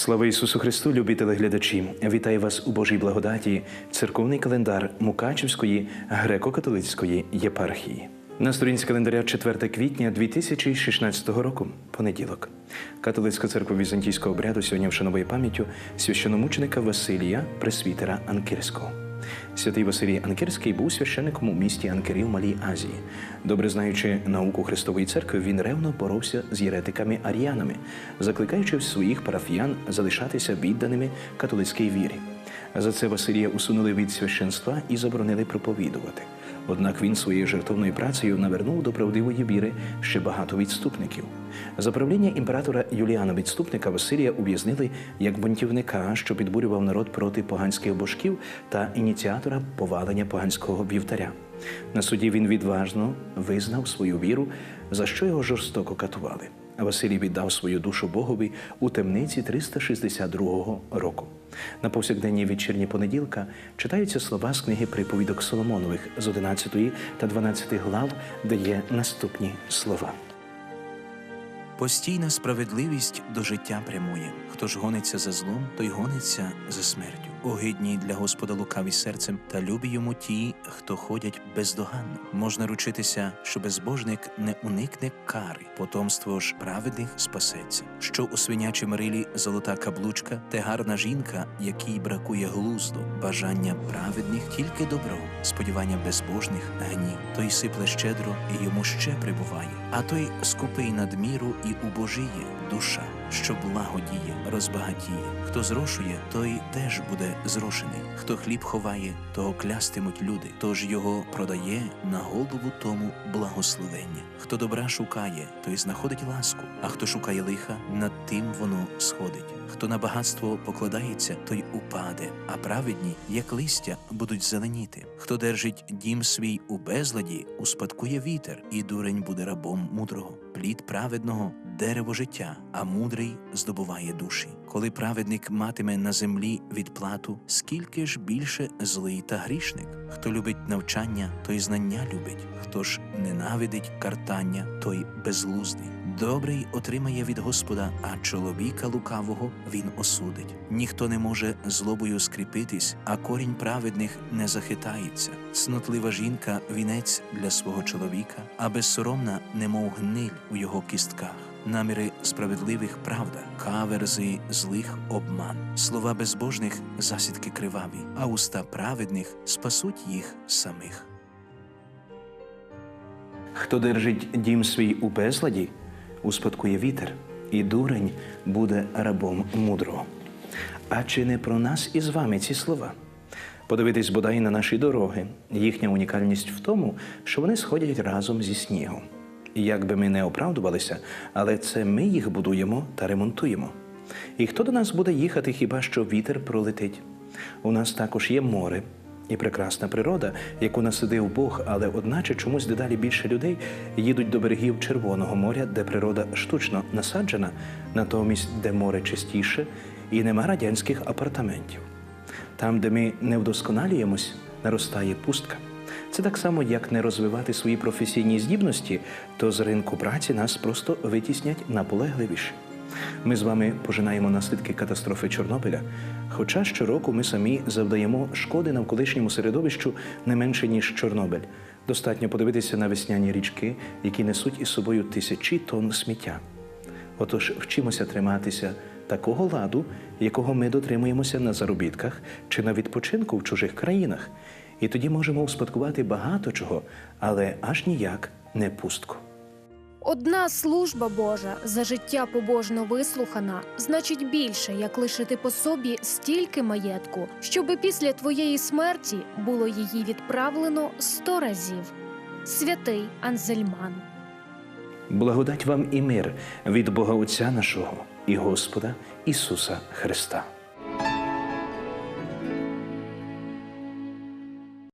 Слава Ісусу Христу, любі телеглядачі! Вітаю вас у Божій благодаті, церковний календар Мукачівської греко-католицької єпархії. На сторінці календаря 4 квітня 2016 року, понеділок. Католицька церква візантійського обряду сьогодні вшановує пам'яттю священомученика Василія Пресвітера Анкірського. Святий Василій Анкерський був священником у місті Анкері в Малій Азії. Добре знаючи науку Христової церкви, він ревно боровся з єретиками-аріянами, закликаючи своїх парафіян залишатися відданими католицькій вірі. За це Василія усунули від священства і заборонили проповідувати. Однак він своєю жертовною працею навернув до правдивої віри ще багато відступників. За правління імператора Юліана Відступника Василія ув'язнили як бунтівника, що підбурював народ проти поганських божків та ініціатора повалення поганського вівтаря. На суді він відважно визнав свою віру, за що його жорстоко катували. Василій віддав свою душу Богові у темниці 362 року. На повсякденній вечірні понеділка читаються слова з книги приповідок Соломонових з 11 та 12 глав, де є наступні слова. Постійна справедливість до життя прямує. Хто ж гониться за злом, той гониться за смертю. Огидні для Господа лукаві серцем, та любі йому ті, хто ходять бездоганно. Можна ручитися, що безбожник не уникне кари, потомство ж праведних спасеться. Що у свинячім рилі золота каблучка, те гарна жінка, якій бракує глузду, бажання праведних тільки добро, сподівання безбожних гнів. Той сипле щедро і йому ще прибуває, а той скупий надміру і убожіє душа, що благодіє, розбагатіє. Хто зрошує, той теж буде зрошений. Хто хліб ховає, того клястимуть люди. Тож його продає на голову тому благословення. Хто добра шукає, той знаходить ласку, а хто шукає лиха, над тим воно сходить. Хто на багатство покладається, той упаде, а праведні, як листя, будуть зеленіти. Хто держить дім свій у безладі, успадкує вітер, і дурень буде рабом мудрого. Плід праведного дерево життя, а мудрий здобуває душі. Коли праведник матиме на землі відплату, скільки ж більше злий та грішник. Хто любить навчання, той знання любить. Хто ж ненавидить картання, той безглуздий. Добрий отримає від Господа, а чоловіка лукавого він осудить. Ніхто не може злобою скріпитись, а корінь праведних не захитається. Цнотлива жінка вінець для свого чоловіка, а безсоромна, немов гниль у його кістках. Наміри справедливих правда, каверзи злих обман, слова безбожних засідки криваві, а уста праведних спасуть їх самих. Хто держить дім свій у безладі, успадкує вітер, і дурень буде рабом мудрого. А чи не про нас із вами ці слова? Подивитись бодай на наші дороги. Їхня унікальність в тому, що вони сходять разом зі снігом. Як би ми не оправдувалися, але це ми їх будуємо та ремонтуємо. І хто до нас буде їхати, хіба що вітер пролетить? У нас також є море і прекрасна природа, яку насадив Бог, але одначе чомусь дедалі більше людей їдуть до берегів Червоного моря, де природа штучно насаджена, натомість де море чистіше і нема радянських апартаментів. Там, де ми не вдосконалюємось, наростає пустка. Це так само, як не розвивати свої професійні здібності, то з ринку праці нас просто витіснять наполегливіше. Ми з вами пожинаємо наслідки катастрофи Чорнобиля. Хоча щороку ми самі завдаємо шкоди навколишньому середовищу не менше ніж Чорнобиль. Достатньо подивитися на весняні річки, які несуть із собою тисячі тонн сміття. Отож, вчимося триматися такого ладу, якого ми дотримуємося на заробітках чи на відпочинку в чужих країнах. І тоді можемо успадкувати багато чого, але аж ніяк не пустку. Одна служба Божа за життя побожно вислухана, значить більше, як лишити по собі стільки маєтку, щоби після твоєї смерті було її відправлено сто разів. Святий Анзельман. Благодать вам і мир від Бога Отця нашого і Господа Ісуса Христа.